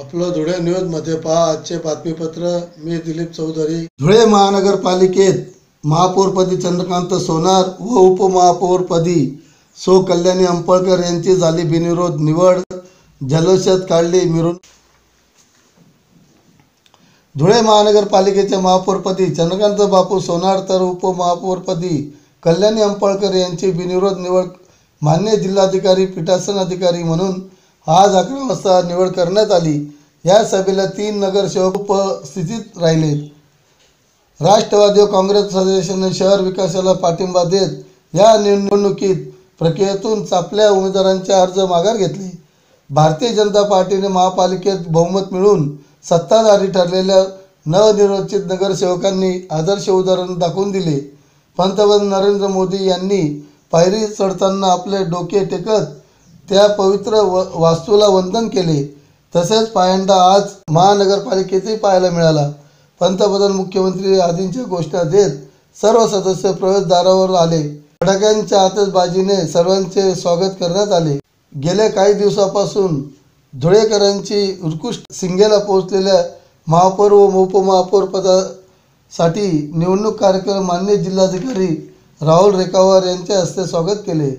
आपलं धुळे न्यूजमध्ये पहा आजचे बातमीपत्र. मी दिलीप चौधरी. धुळे महानगरपालिकेत महापौरपदी चंद्रकांत सोनार व उपमहापौरपदी सो कल्याणी अंपळकर यांची झाली बिनविरोध निवड. जल्लोषात काढली मिरून. धुळे महानगरपालिकेच्या महापौरपदी चंद्रकांत बापू सोनार तर उपमहापौरपदी कल्याणी अंपळकर यांची बिनविरोध निवड मान्य जिल्हाधिकारी पीठासन अधिकारी म्हणून आज अकरा वाजता निवड करण्यात आली. या सभेला तीन नगरसेवक उपस्थितीत राहिले. राष्ट्रवादी काँग्रेस सदस्यांनी शहर विकासाला पाठिंबा देत या निवडणुकीत प्रक्रियेतून चापल्या उमेदवारांचे अर्ज माघार घेतले. भारतीय जनता पार्टीने महापालिकेत बहुमत मिळवून सत्ताधारी ठरलेल्या नवनिर्वाचित नगरसेवकांनी आदर्श उदाहरण दाखवून दिले. पंतप्रधान नरेंद्र मोदी यांनी पायरी चढताना आपले डोके टेकत त्या पवित्र व वास्तूला वंदन केले. तसेच पायंडा आज महानगरपालिकेतही पाहायला मिळाला. पंतप्रधान मुख्यमंत्री आदींच्या घोषणा देत सर्व सदस्य प्रवेशद्वारावर आले. फटाक्यांच्या आतषबाजीने सर्वांचे स्वागत करण्यात आले. गेल्या काही दिवसापासून धुळेकरांची उत्कृष्ट सिंगेला पोहोचलेल्या महापौर व उपमहापौर पदासाठी निवडणूक कार्यक्रम मान्य जिल्हाधिकारी राहुल रेखावार यांच्या हस्ते स्वागत केले.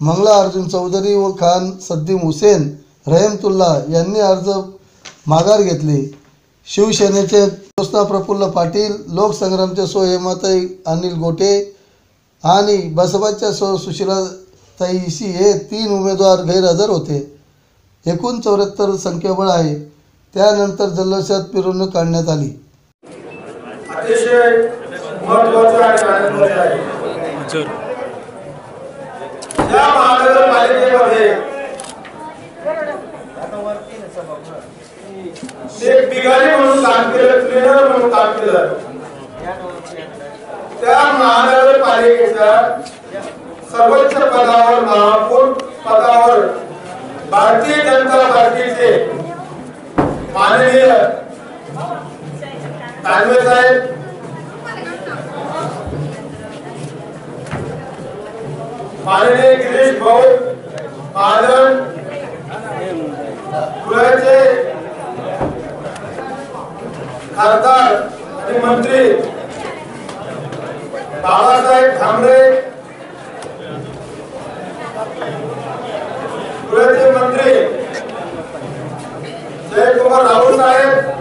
मंगला अर्जुन चौधरी व खान सद्दीम हुसेन रहमतुल्ला यांनी अर्ज माघार घेतले. शिवसेनेचे ज्योत्स्ना प्रफुल्ल पाटील लोकसंग्रामचे सो हेमाताई अनिल गोटे आणि बसपाच्या सो सुशीलाताई इसी हे तीन उमेदवार गैरहजर होते. एकूण चौऱ्याहत्तर संख्याबळ आहे. त्यानंतर जल्लोषात मिरवणूक काढण्यात आली. अतिशय महत्वाचं शेख आनंदाचं म्हणून काम केलं क्लिनर म्हणून काम केलं. त्या महानगरपालिकेच्या सर्वोच्च पदावर महापौर पदावर भारतीय जनता पार्टीचे माननीय तांबे साहेब माननीय गिरीश भाऊ महाजन धुळ्याचे खासदार आणि मंत्री बाळासाहेब थांबरे धुळ्याचे मंत्री जयकुमार राहुल साहेब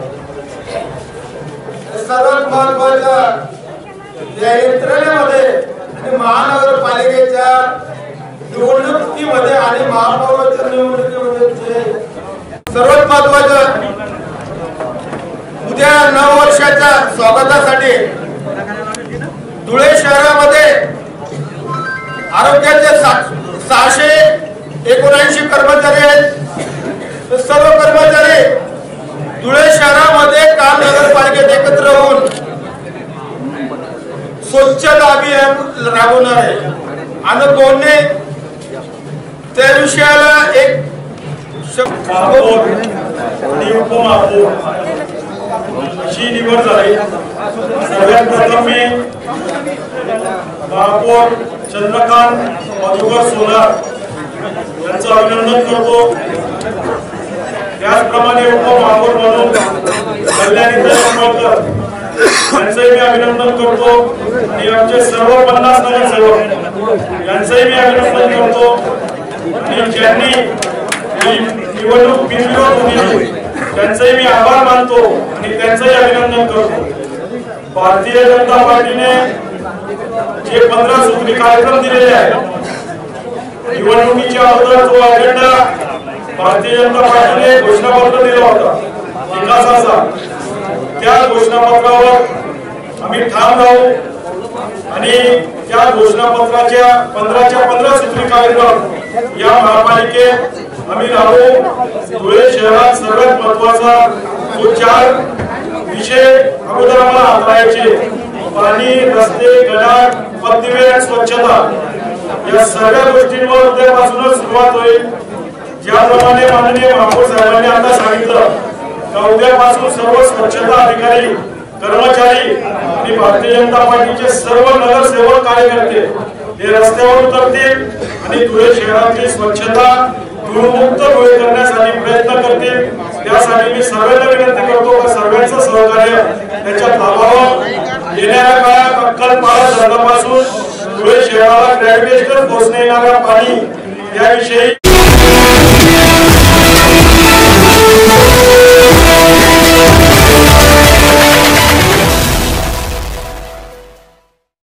सर्वात महत्त्वाच्या या यंत्रणेमध्ये आणि महानगरपालिकेच्या निवडणुकीमध्ये आणि महापौराच्या निवडणुकीमध्ये जे सर्वात महत्वाचं उद्या नऊ वर्षाच्या स्वागतासाठी धुळे शहरामध्ये आरोग्याचे सहाशे एकोणऐंशी कर्मचारी आहेत. सर्व कर्मचारी धुळे शहरामध्ये काल नगरपालिकेत एकत्र होऊन स्वच्छता अभियान राबवणार आहे आणि दोन्ही त्या विषयाला एक शब्द महापौर आणि उपमहापौर अशी निवड झाली. सगळ्यात प्रथम मी महापौर चंद्रकांत मधुकर सोनार यांचं अभिनंदन करतो. त्याचप्रमाणे उपमहापौर म्हणून कल्याणी अंबेडकर यांचंही मी अभिनंदन करतो. आणि आमचे सर्व पन्नास नगरसेवक यांचंही मी अभिनंदन करतो. आणि ज्यांनी निवडणूक बिनविरोध होती त्यांचंही मी आभार मानतो आणि त्यांचंही अभिनंदन करतो. भारतीय जनता पार्टीने जे पंधरा सूत्री कार्यक्रम दिलेले आहेत निवडणुकीच्या अगोदर जो अजेंडा भारतीय जनता पार्टीने घोषणापत्र दिला होता विकासाचा त्या घोषणापत्रावर आम्ही ठाम राहू आणि त्या घोषणापत्राच्या पंधराच्या पंधरा सूत्री कार्यक्रम या महापालिकेत आम्ही राहू. धुळे शहरात सर्वात महत्त्वाचा जो चार विषय अगोदर आम्हाला हाताळायचे पाणी रस्ते गडार पथदिवे आणि स्वच्छता. या सगळ्या गोष्टींवर उद्यापासूनच सुरुवात होईल. ज्याप्रमाणे माननीय महापौर साहेबांनी आता सांगितलं का उद्यापासून सर्व स्वच्छता अधिकारी कर्मचारी आणि भारतीय जनता पार्टीचे सर्व नगरसेवक कार्यकर्ते हे रस्त्यावर उतरतील आणि धुळे शहरातली स्वच्छता धूळमुक्त धुळे करण्यासाठी प्रयत्न करतील. त्यासाठी मी सर्वांना विनंती करतो का सर्वांचं सहकार्य त्याच्यात लाभावं येणाऱ्या काळात अक्कल पाळा धरणापासून धुळे शहराला ग्रॅव्हिटेशनल पोहोचणे येणारा पाणी याविषयी